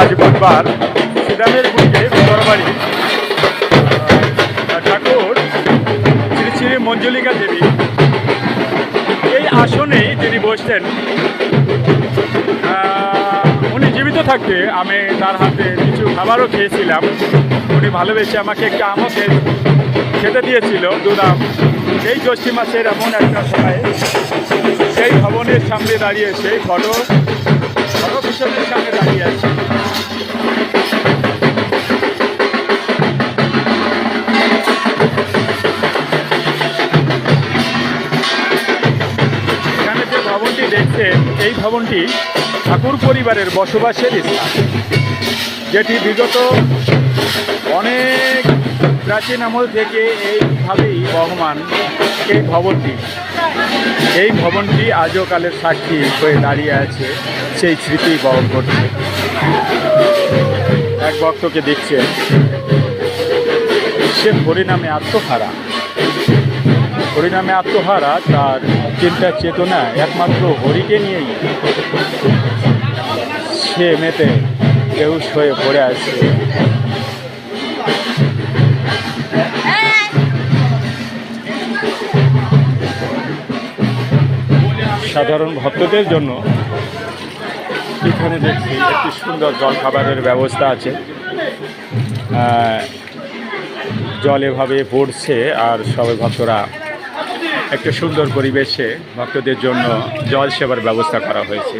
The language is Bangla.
আজ বুধবার সিদামের বুকে বড়বাড়ি ঠাকুর শ্রী শ্রী মঞ্জুলিকা দেবী এই আসনেই তিনি বসতেন উনি জীবিত থাকতে আমি তার হাতে কিছু খাবারও খেয়েছিলাম। উনি ভালোবেসে আমাকে একটা আমও খেতে দিয়েছিল দুদাম এই জ্যৈষ্ঠী মাসের এমন একটা সময়ে সেই ভবনের সামনে দাঁড়িয়ে সেই ফটো দেখছেন এই ভবনটি ঠাকুর পরিবারের বসবাসের স্থান, যেটি বিগত অনেক প্রাচীন আমল থেকে এইভাবেই বহমান এই ভবনটি। এই ভবনটি আজও কালের সাক্ষী হয়ে দাঁড়িয়ে আছে সেই স্মৃতি বহন করছে এক ভক্তকে দেখছেন সে হরিনামে আত্মহারা। হরিনামে আত্মহারা তার চিন্তা চেতনা একমাত্র হরিকে নিয়েই সে মেতে বেহুশ হয়ে পড়ে আছে। সাধারণ ভক্তদের জন্য এখানে দেখছি একটি সুন্দর জল খাবারের ব্যবস্থা আছে। জল এভাবে পড়ছে আর সবাই ভক্তরা একটা সুন্দর পরিবেশে ভক্তদের জন্য জল সেবার ব্যবস্থা করা হয়েছে।